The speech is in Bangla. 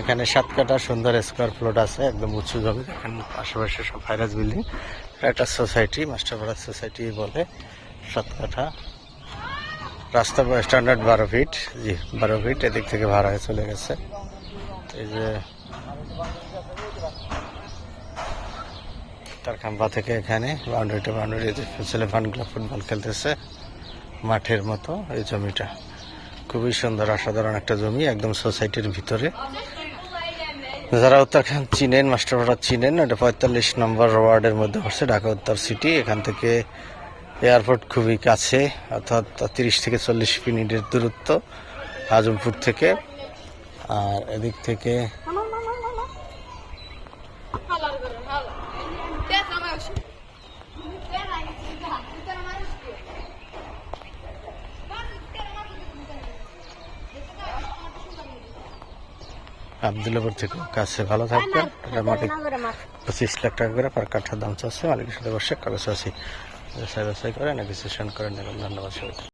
এখানে সাত কাটা সুন্দর স্কোয়ার প্লট আছে, একদম উঁচু জমি। এখানে আশেপাশে সব ভাইরাস বিল্ডিং একটা সোসাইটি মাস্টারপাড়া সোসাইটি বলে সাত কাঠা রাস্তা স্ট্যান্ডার্ড বারো ফিট জি, বারো ফিট এদিক থেকে ভাড়া হয়ে চলে গেছে। এই যে তার খাম্পা থেকে এখানে বাউন্ডারিটা বাউন্ডারি ছেলে ফানগুলো ফুটবল খেলতেছে মাঠের মতো এই জমিটা। খুবই সুন্দর, অসাধারণ একটা জমি একদম সোসাইটির ভিতরে। যারা উত্তরাখণ্ড চিনেন মাস্টারপাড়া চিনেন এটা পঁয়তাল্লিশ নম্বর ওয়ার্ডের মধ্যে পড়ছে, ঢাকা উত্তর সিটি। এখান থেকে এয়ারপোর্ট খুবই কাছে, অর্থাৎ তিরিশ থেকে চল্লিশ মিনিটের দূরত্ব আজমপুর থেকে। আর এদিক থেকে আবদুল্লাপুর থেকে কাছে ভালো থাকবেন। মোটামুটি পঁচিশ লাখ টাকা করে পার কাঠার দাম চাচ্ছে মালিকের সাথে বসে কাগজ আছে। ব্যবসায় ব্যবসায় করেন রেজিস্ট্রেশন করেন নেবেন ধন্যবাদ সবাইকে।